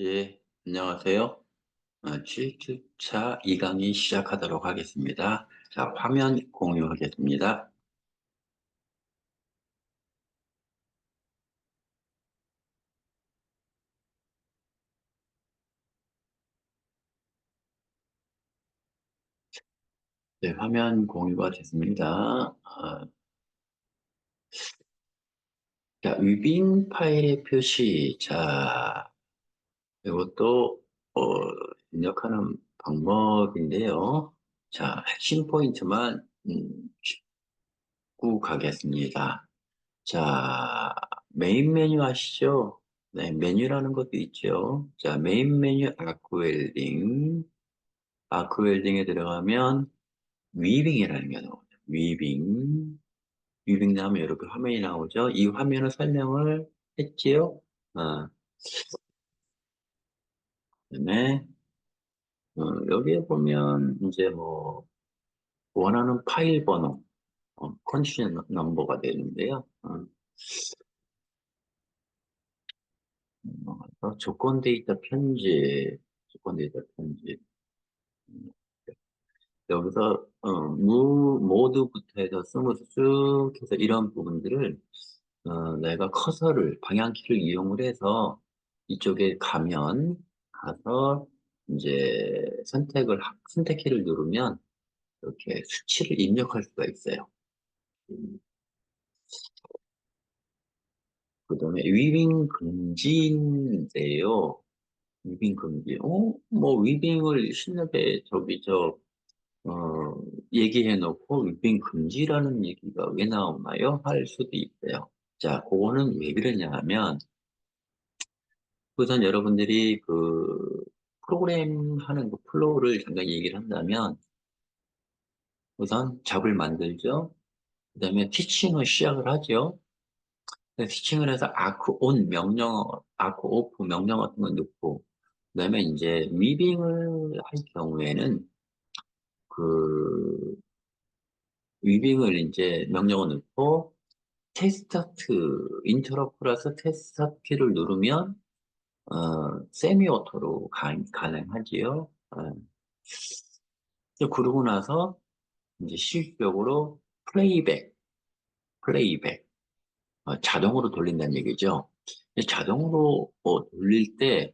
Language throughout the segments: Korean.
예, 안녕하세요. 어, 7주차 2강의 시작하도록 하겠습니다. 자, 화면 공유하겠습니다. 네, 화면 공유가 됐습니다. 어, 자, 위빙 파일의 표시. 자, 이것도, 어, 입력하는 방법인데요. 자, 핵심 포인트만, 음, 짚고 가겠습니다. 자, 메인 메뉴 아시죠? 네, 메뉴라는 것도 있죠. 자, 메인 메뉴 아크 웰딩. 아크 웰딩에 들어가면 위빙이라는 게 나오죠. 위빙. 위빙 나오면 이렇게 화면이 나오죠. 이 화면을 설명을 했지요. 어, 그다음에 어, 여기에 보면 이제 뭐 원하는 파일 번호, 어, 컨디션 넘버가 되는데요. 어, 어, 조건 데이터 편집, 조건 데이터 편집. 음, 여기서 어, 무 모드부터 해서 스무스 쭉 해서 이런 부분들을 어, 내가 커서를 방향키를 이용을 해서 이쪽에 가면 가서 이제 선택을 하- 선택키를 누르면 이렇게 수치를 입력할 수가 있어요. 음, 그다음에 위빙 금지인데요. 위빙 금지. 어, 뭐 위빙을 신나게 저기 저 어, 얘기해 놓고 위빙 금지라는 얘기가 왜 나오나요? 할 수도 있어요. 자, 그거는 왜 그러냐 하면 우선 여러분들이 그 프로그램 하는 그 플로우를 잠깐 얘기를 한다면 우선 잡을 만들죠. 그 다음에 티칭을 시작을 하죠. 티칭을 해서 아크 온 명령, 아크 오프 명령 같은 거 넣고 그 다음에 이제 위빙을 할 경우에는 그 위빙을 이제 명령을 넣고 테스트스타트 인터럽 플러스 테스트스타트 키를 누르면 어, 세미 오토로 가, 가능하지요. 어, 그러고 나서 이제 실질적으로 플레이백, 플레이백 어, 자동으로 돌린다는 얘기죠. 자동으로 어, 돌릴 때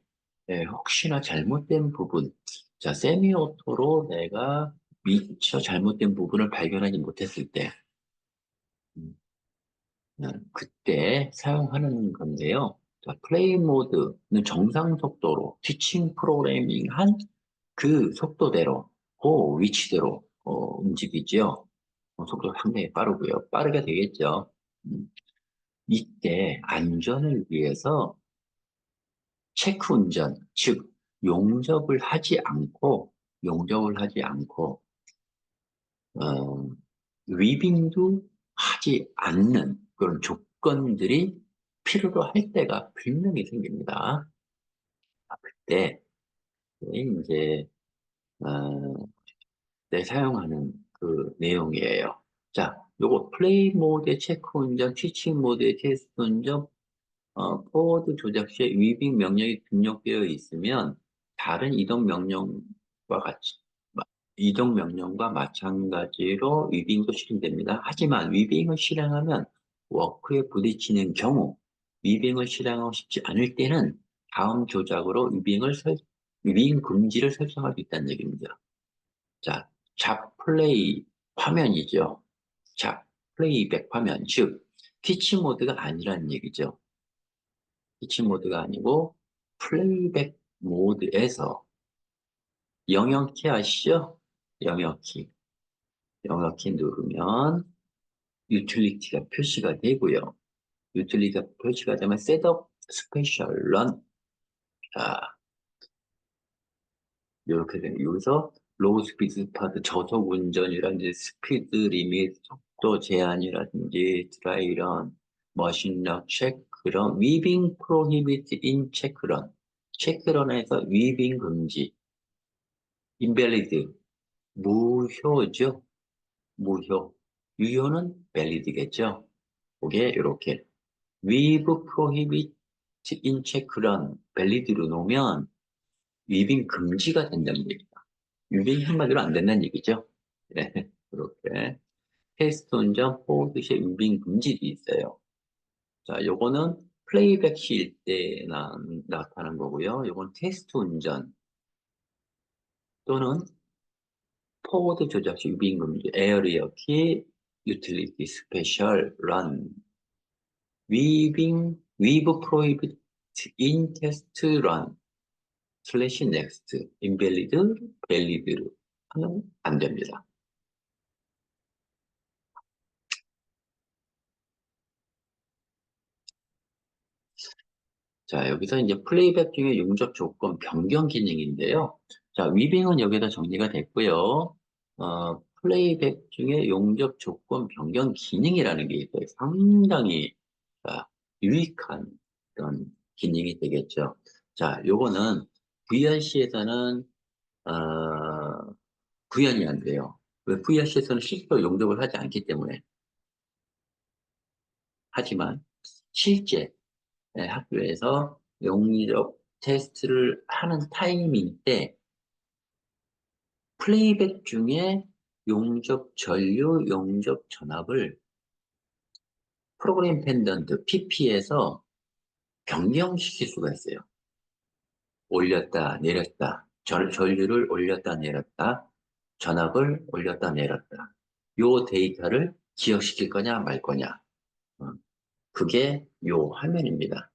예, 혹시나 잘못된 부분, 자 세미 오토로 내가 미처 잘못된 부분을 발견하지 못했을 때 음, 어, 그때 사용하는 건데요. 자, 플레이 모드는 정상 속도로 티칭 프로그래밍 한 그 속도대로, 그 위치대로 어, 움직이죠. 어, 속도가 상당히 빠르고요. 빠르게 되겠죠. 음, 이때 안전을 위해서 체크 운전, 즉 용접을 하지 않고 용접을 하지 않고 어, 위빙도 하지 않는 그런 조건들이 필요로 할 때가 분명히 생깁니다. 아, 그때 이제 어, 때 사용하는 그 내용이에요. 자, 요거 플레이 모드의 체크 운전, 티칭 모드의 테스트 운전, 어, 포워드 조작 시에 위빙 명령이 등록되어 있으면 다른 이동 명령과 같이 마- 이동 명령과 마찬가지로 위빙도 실행됩니다. 하지만 위빙을 실행하면 워크에 부딪히는 경우 위빙을 실행하고 싶지 않을 때는 다음 조작으로 위빙을 설, 위빙 금지를 설정할 수 있다는 얘기입니다. 자, 잡 플레이 화면이죠. 잡 플레이백 화면, 즉 티치 모드가 아니라는 얘기죠. 티치 모드가 아니고 플레이백 모드에서 영역키 아시죠? 영역키. 영역키 누르면 유틸리티가 표시가 되고요. 유틸리티가 표시가 되면 셋업 스페셜 런. 자, 이렇게 되면 여기서 로우 스피드 스타트 저속 운전이라든지 스피드 리밋 속도 제한이라든지 드라이런 머신력 체크런 위빙 프로히비트 인 체크런. 체크런에서 위빙 금지. 인벨리드. 무효죠? 무효. 유효는 밸리드겠죠? 그게 이렇게 위브 프로히비트 인체크런 밸리드로 놓으면 위빙 금지가 된다는 얘기다. 위빙 한마디로 안 된다는 얘기죠. 네, 그렇게. 테스트 운전, 포드시 위빙 금지도 있어요. 자, 요거는 플레이백 실때 나타나는 거고요. 요건 테스트 운전 또는 포워드 조작 시 유빙 금지, 에어리어 키, 유틸리티 스페셜 런, 위빙, 위브 프로이비트 인 테스트 런, 슬래시 넥스트, 인벨리드, 벨리드 하면 안 됩니다. 자, 여기서 이제 플레이백 중에 용접 조건 변경 기능인데요. 자, 위빙은 여기다 정리가 됐고요. 어, 플레이백 중에 용접 조건 변경 기능이라는 게 있어요. 상당히 자, 유익한 그런 기능이 되겠죠. 자, 요거는 VRC에서는 어, 구현이 안 돼요. 왜 VRC에서는 실제로 용접을 하지 않기 때문에. 하지만 실제 네, 학교에서 용접 테스트를 하는 타이밍 때 플레이백 중에 용접 전류, 용접 전압을 프로그램 펜던트 PP에서 변경시킬 수가 있어요. 올렸다, 내렸다, 전, 전류를 올렸다, 내렸다, 전압을 올렸다, 내렸다. 요 데이터를 기억시킬 거냐, 말 거냐. 어, 그게 요 화면입니다.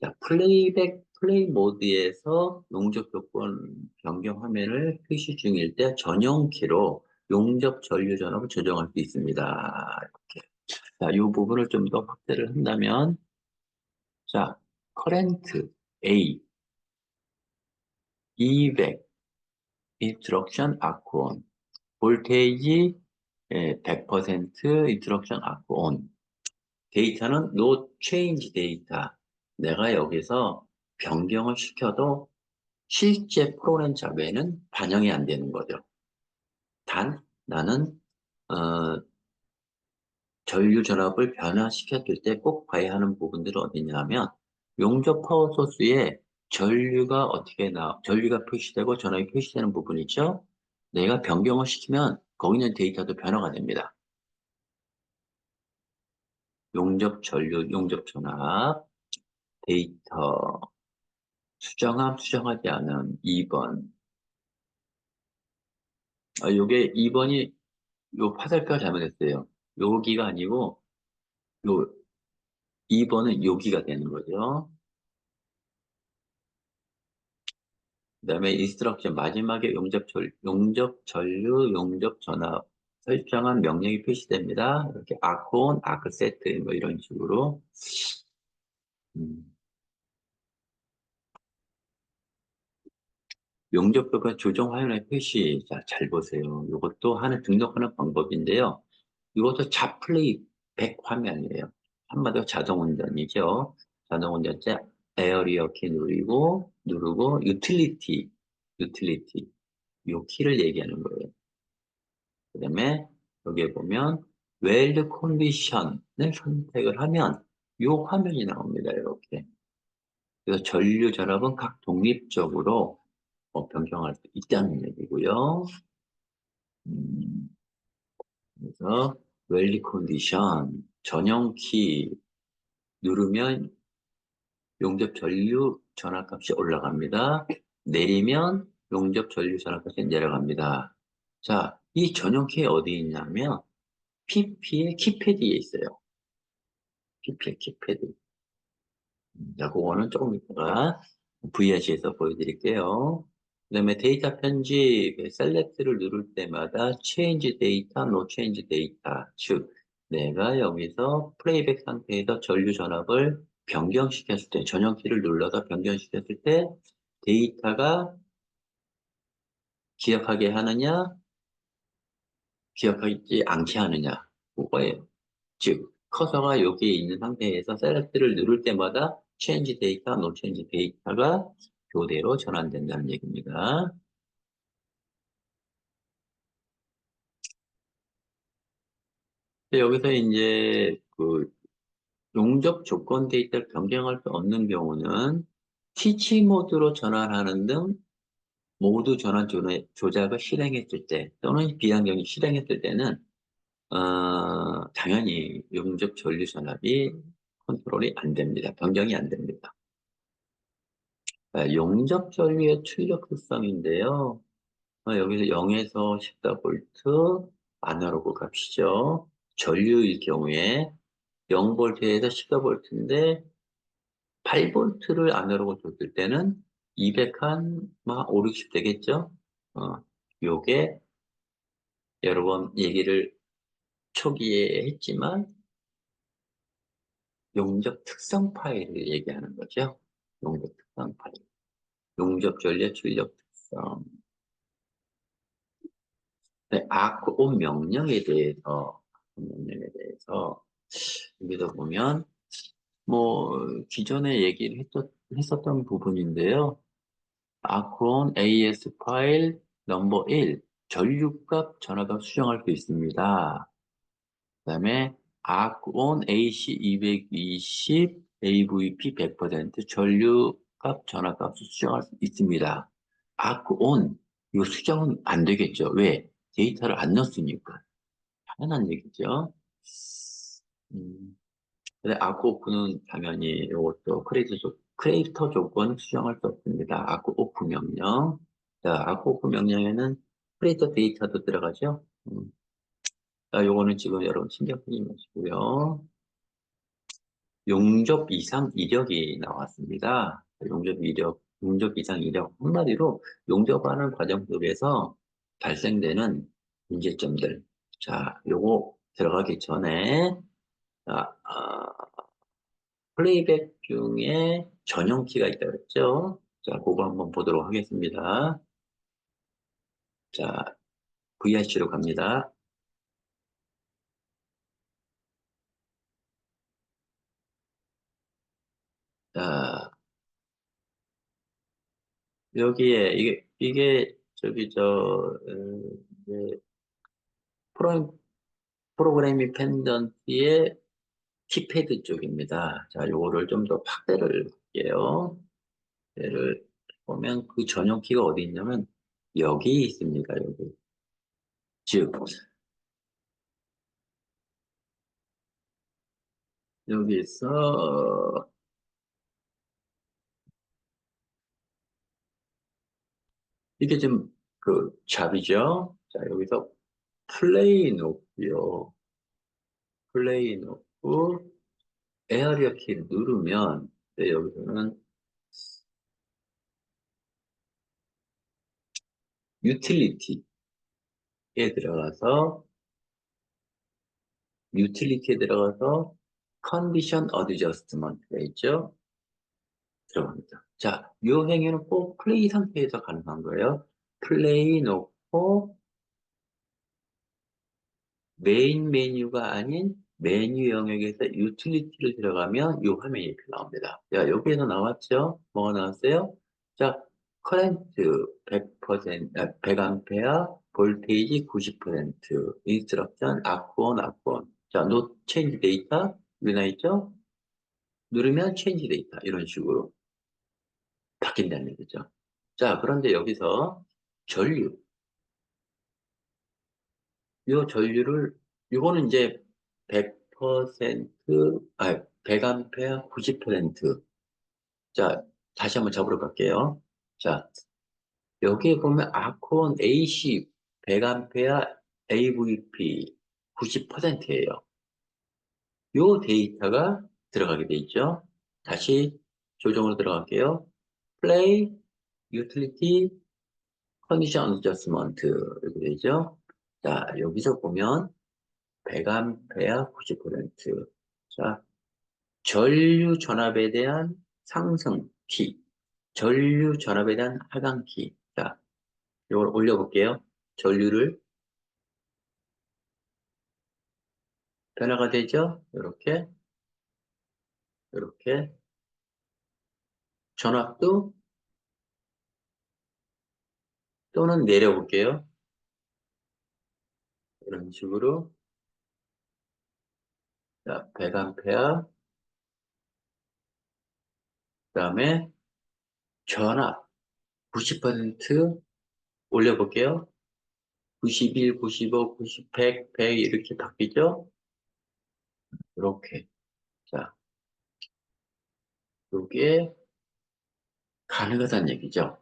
자, 플레이백, 플레이 모드에서 용접 조건 변경 화면을 표시 중일 때 전용키로 용접 전류 전압을 조정할 수 있습니다. 자, 이 부분을 좀 더 확대를 한다면, 자, 커렌트 A 200 인스트럭션 아크온 볼테이지 100% 인스트럭션 아크온 데이터는 no change 데이터 내가 여기서 변경을 시켜도 실제 프로그램 작업에는 반영이 안 되는 거죠. 단 나는 어, 전류 전압을 변화시켰을 때 꼭 봐야 하는 부분들은 어디냐면 용접 파워 소스에 전류가 어떻게 나 전류가 표시되고 전압이 표시되는 부분이죠. 내가 변경을 시키면 거기 있는 데이터도 변화가 됩니다. 용접 전류, 용접 전압, 데이터, 수정함, 수정하지 않은 2번. 아, 요게 2번이 요 화살표가 잘못됐어요. 여기가 아니고 요 2번은 여기가 되는 거죠. 그 다음에 인스트럭션 마지막에 용접, 절, 용접 전류, 용접 전압 설정한 명령이 표시됩니다. 이렇게 아콘, 아크 세트 뭐 이런 식으로 음. 용접표가 조정 화면의 표시 자, 잘 보세요. 이것도 하나 등록하는 방법인데요. 이것도 자플레이 100 화면이에요. 한마디로 자동운전이죠. 자동운전자 에어리어 키 누르고 누르고 유틸리티 유틸리티 요 키를 얘기하는 거예요. 그 다음에 여기에 보면 웰드 컨디션을 선택을 하면 요 화면이 나옵니다. 이렇게. 그래서 전류 전압은 각 독립적으로 어, 변경할 수 있다는 얘기고요. 음, 그래서 웰리 컨디션 전용 키 누르면 용접 전류 전압값이 올라갑니다. 내리면 용접 전류 전압값이 내려갑니다. 자, 이 전용 키에 어디 있냐면 PP의 키패드에 있어요. PP의 키패드. 음, 자, 그거는 조금 이따가 VRC에서 보여드릴게요. 그 다음에 데이터 편집, 셀렉트를 누를 때마다 change data, no change data. 즉, 내가 여기서 플레이백 상태에서 전류 전압을 변경시켰을 때, 전용키를 눌러서 변경시켰을 때 데이터가 기억하게 하느냐, 기억하지 않게 하느냐, 그거예요. 즉, 커서가 여기에 있는 상태에서 셀렉트를 누를 때마다 change data, no change data가 교대로 전환된다는 얘기입니다. 여기서 이제 그 용접 조건 데이터를 변경할 수 없는 경우는 티치 모드로 전환하는 등 모두 전환 조- 조작을 실행했을 때 또는 비환경이 실행했을 때는 어, 당연히 용접 전류 전압이 컨트롤이 안 됩니다. 변경이 안 됩니다. 아, 용접 전류의 출력 특성인데요. 어, 여기서 0에서 14V 아날로그 값이죠. 전류일 경우에 0V에서 14V인데 8V를 아날로그 줬을 때는 200한 막 5, 60 되겠죠? 어, 요게 여러 번 얘기를 초기에 했지만 용접 특성 파일을 얘기하는 거죠. 용접 파일. 용접 전류 출력 특성. 네, 아크온 명령에 대해서 명령에 대해서 여기서 보면 뭐 기존에 얘기를 했었, 했었던 부분인데요. 아크온 AS 파일 넘버 1 전류값 전화값 수정할 수 있습니다. 그 다음에 아크온 AC220 AVP 100% 전류 값 전화값 수정할 수 있습니다. 아크 온 이거 수정은 안 되겠죠. 왜? 데이터를 안 넣었으니까. 당연한 얘기죠. 음, 근데 아크 오프는 당연히 이것도 크레디터, 조, 크레디터 조건 수정할 수 없습니다. 아크 오프 명령. 자, 아크 오프 명령에는 크레디터 데이터도 들어가죠. 음. 자, 요거는 지금 여러분 신경 쓰지 마시고요. 용접 이상 이력이 나왔습니다. 용접 이력, 용접 이상 이력. 한마디로 용접하는 과정 속에서 발생되는 문제점들. 자, 요거 들어가기 전에, 자, 아, 플레이백 중에 전용 키가 있다고 했죠? 자, 그거 한번 보도록 하겠습니다. 자, VIC로 갑니다. 자, 여기에, 이게, 이게, 저기, 저, 음, 프로, 프로그래밍 펜던트의 키패드 쪽입니다. 자, 요거를 좀 더 확대를 할게요. 얘를 보면 그 전용 키가 어디 있냐면, 여기 있습니다, 여기. 즉, 여기서, 이게 지금 그 잡이죠? 자, 여기서 플레이 놓고요. 플레이 놓고 에어리어 키 누르면 네, 여기서는 유틸리티에 들어가서 유틸리티에 들어가서 컨디션 어드저스트먼트가 있죠? 들어갑니다. 자, 이 행위는 꼭 플레이 상태에서 가능한 거예요. 플레이 놓고 메인 메뉴가 아닌 메뉴 영역에서 유틸리티를 들어가면 이 화면이 이렇게 나옵니다. 자, 여기에서 나왔죠? 뭐가 나왔어요? 자, 커렌트 100%, 아, 100A, 볼테이지 90%, 인스트럭션, 아쿠온, 아쿠온. 자, 노 체인지 데이터, 여기 나 있죠? 누르면 체인지 데이터, 이런 식으로 바뀐다는 얘기죠. 자, 그런데 여기서 전류. 요 전류를, 요거는 이제 100%, 아, 100A 90%. 자, 다시 한번 잡으러 갈게요. 자, 여기에 보면 아콘 AC 100A AVP 90%예요. 요 데이터가 들어가게 돼 있죠. 다시 조정으로 들어갈게요. Play, Utility, Condition Adjustment 이렇게 되죠. 자, 여기서 보면 100A 90%. 자, 전류 전압에 대한 상승 키, 전류 전압에 대한 하강 키. 자, 이걸 올려볼게요. 전류를 변화가 되죠? 이렇게, 이렇게. 전압도 또는 내려볼게요. 이런 식으로. 자, 100A 다음에 전압 90% 올려볼게요. 91, 95, 90, 100, 100 이렇게 바뀌죠? 이렇게. 자, 이게 가능하다는 얘기죠.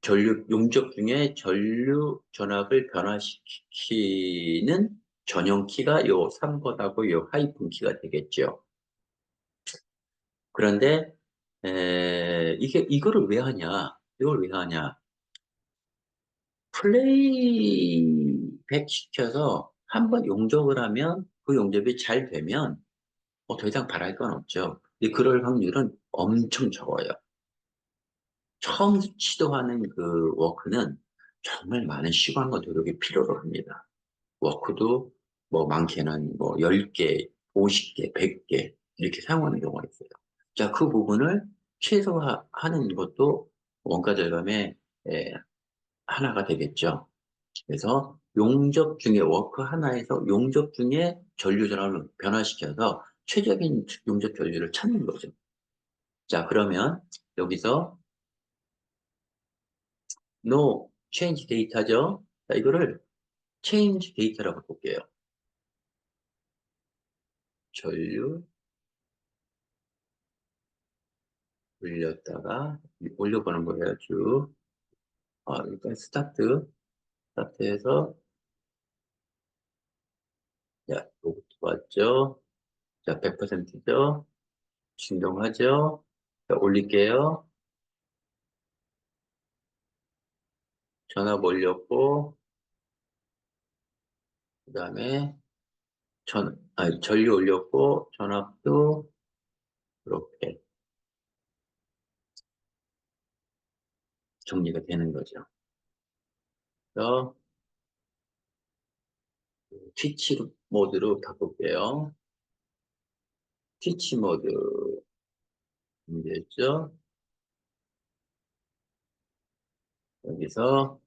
전류, 용접 중에 전류 전압을 변화시키는 전용 키가 요 3번하고 요 하이픈 키가 되겠죠. 그런데 에, 이게 이거를 왜 하냐? 이걸 왜 하냐? 플레이백 시켜서 한번 용접을 하면 그 용접이 잘 되면 어, 더 이상 바랄 건 없죠. 근데 그럴 확률은 엄청 적어요. 처음 시도하는 그 워크는 정말 많은 시간과 노력이 필요로 합니다. 워크도 뭐 많게는 뭐 10개, 50개, 100개 이렇게 사용하는 경우가 있어요. 자, 그 부분을 최소화하는 것도 원가 절감의 에, 하나가 되겠죠. 그래서 용접 중에 워크 하나에서 용접 중에 전류 전압을 변화시켜서 최적인 용접 전류를 찾는 거죠. 자, 그러면 여기서 no change 데이터죠. 자, 이거를 change 데이터라고 볼게요. 전류 올렸다가 올려보는 거예요. 쭉. 아, 일단 스타트 스타트해서 자, 요것도 왔죠. 자, 100%죠. 진동하죠. 자, 올릴게요. 전압 올렸고, 그 다음에 전, 아니, 전류 올렸고, 전압도 이렇게 정리가 되는 거죠. 그래서 트위치 모드로 바꿀게요. 트위치 모드 문제였죠. 여기서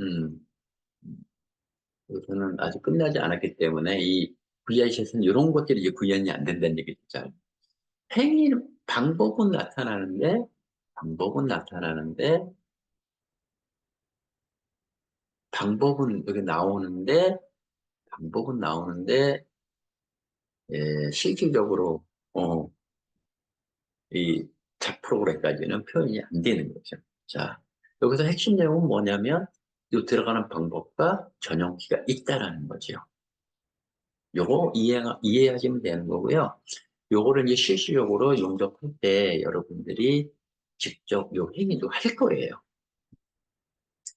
음, 저는 아직 끝나지 않았기 때문에 이 VIC에서는 이런 것들이 이제 구현이 안 된다는 얘기죠. 행위 방법은 나타나는데 방법은 나타나는데 방법은 여기 나오는데 방법은 나오는데 예, 실질적으로 어, 이 프로그램까지는 표현이 안 되는 거죠. 자, 여기서 핵심 내용은 뭐냐면 이 들어가는 방법과 전용키가 있다라는 거죠. 요거 이해, 이해하시면 되는 거고요. 요거를 이제 실시적으로 용접할 때 여러분들이 직접 요 행위도 할 거예요.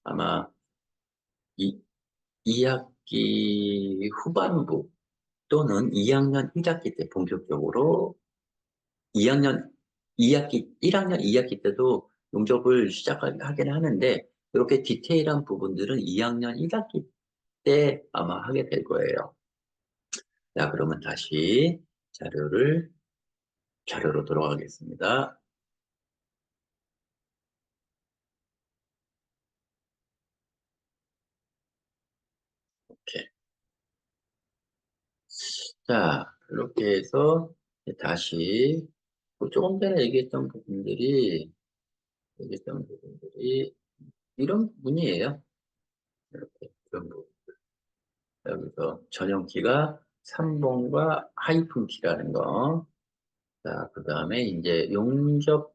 아마 이 2학기 후반부 또는 2학년 1학기 때 본격적으로 2학년 2학기 1학년 2학기 때도 용접을 시작하긴 하는데 이렇게 디테일한 부분들은 2학년 1학기 때 아마 하게 될 거예요. 자, 그러면 다시 자료를 자료로 돌아가겠습니다. 이렇게. 자, 이렇게 해서 다시 뭐 조금 전에 얘기했던 부분들이 얘기했던 부분들이 이런 부분이에요. 이렇게 이런 부분. 여기서 전용키가 3번과 하이픈 키라는 거. 자, 그 다음에 이제 용접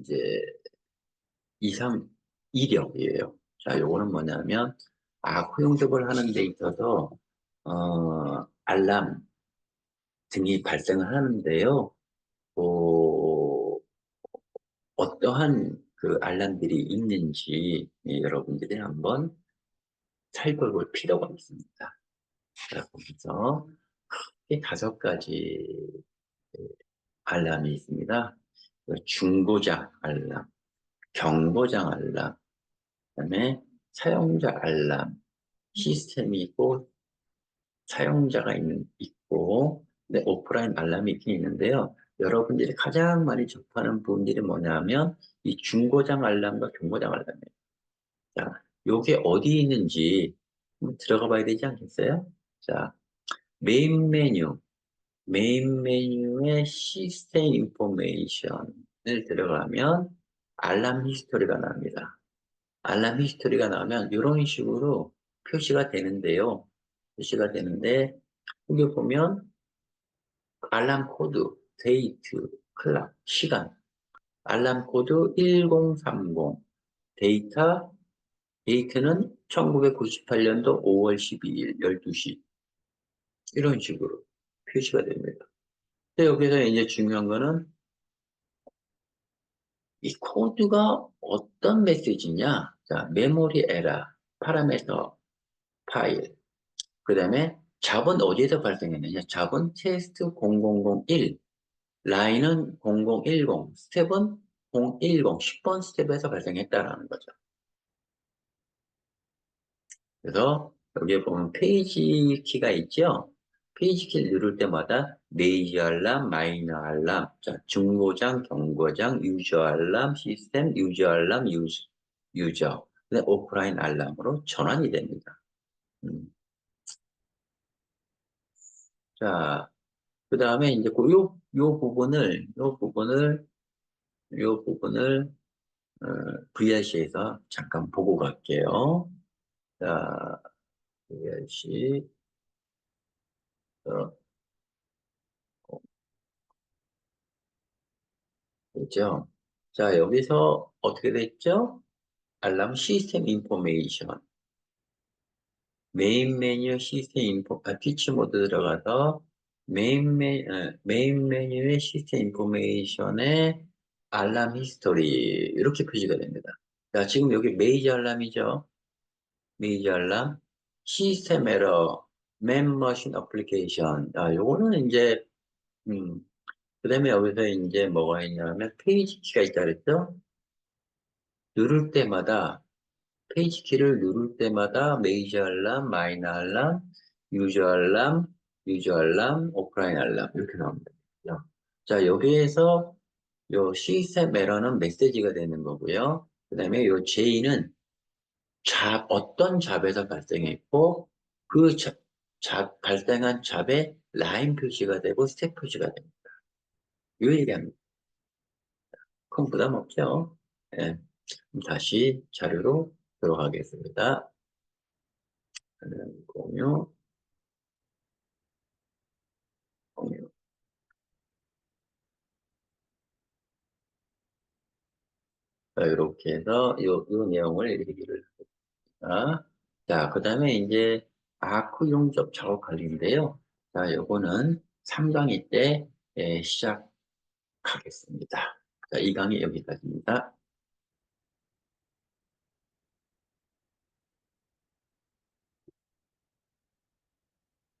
이제 2, 3, 이력이에요. 자, 요거는 뭐냐면 아쿠 용접을 하는 데 있어서 어, 알람 등이 발생을 하는데요. 어, 어떠한 그 알람들이 있는지 여러분들이 한번 살펴볼 필요가 있습니다. 자, 보면서 크게 다섯 가지 알람이 있습니다. 중고장 알람, 경고장 알람, 그다음에 사용자 알람 시스템이 있고 사용자가 있는, 있고 네, 오프라인 알람이 있긴 있는데요. 여러분들이 가장 많이 접하는 부분들이 뭐냐면 이 중고장 알람과 경고장 알람이에요. 자, 요게 어디 있는지 들어가 봐야 되지 않겠어요? 자, 메인 메뉴 메인 메뉴의 시스템 인포메이션을 들어가면 알람 히스토리가 나옵니다. 알람 히스토리가 나오면 이런 식으로 표시가 되는데요. 표시가 되는데 여기 보면 알람 코드, 데이트, 클락, 시간. 알람 코드 1030 데이터 데이트는 1998년도 5월 12일 12시. 이런 식으로 표시가 됩니다. 근데 여기서 이제 중요한 거는 이 코드가 어떤 메시지냐? 자 메모리 에라 파라메터 파일 그 다음에 잡은 어디에서 발생했느냐 잡은 테스트 0001 라인은 0010 스텝은 010 10번 스텝에서 발생했다라는 거죠 그래서 여기에 보면 페이지 키가 있죠 페이지 키를 누를 때마다 메이저 알람, 마이너 알람, 자, 중고장, 경고장, 유저 알람, 시스템, 유저 알람, 유저, 유저. 오프라인 알람으로 전환이 됩니다. 음. 자, 그 다음에 이제 그 요, 요 부분을, 요 부분을, 요 부분을, 어, VLC에서 잠깐 보고 갈게요. 자, VLC, 어, 그죠? 자, 여기서 어떻게 됐죠? 알람 시스템 인포메이션. 메인 메뉴 시스템 인포, 아, 피치 모드 들어가서 메인 메, 어, 메인 메뉴의 시스템 인포메이션의 알람 히스토리 이렇게 표시가 됩니다. 자, 지금 여기 메이저 알람이죠. 메이저 알람, 시스템 에러, 맨 머신 어플리케이션. 아, 요거는 이제 음, 그 다음에 여기서 이제 뭐가 있냐면 페이지 키가 있다 그랬죠? 누를 때마다 페이지 키를 누를 때마다 메이저 알람, 마이너 알람, 유저 알람, 유저 알람, 오프라인 알람 이렇게 나옵니다. 자 여기에서 요 시스템 에러는 메시지가 되는 거고요. 그 다음에 요 J는 잡 어떤 잡에서 발생했고 그 잡, 잡 발생한 잡에 라인 표시가 되고 스텝 표시가 됩니다. 요 얘기합니다. 큰 부담 없죠? 네. 다시 자료로 들어가겠습니다. 공유, 공유. 자, 이렇게 해서 요, 요 내용을 얘기를 합니다. 자, 그 다음에 이제 아크 용접 작업 관리인데요. 자, 요거는 3강의 때 예, 시작하겠습니다. 자, 이 강의 여기까지입니다.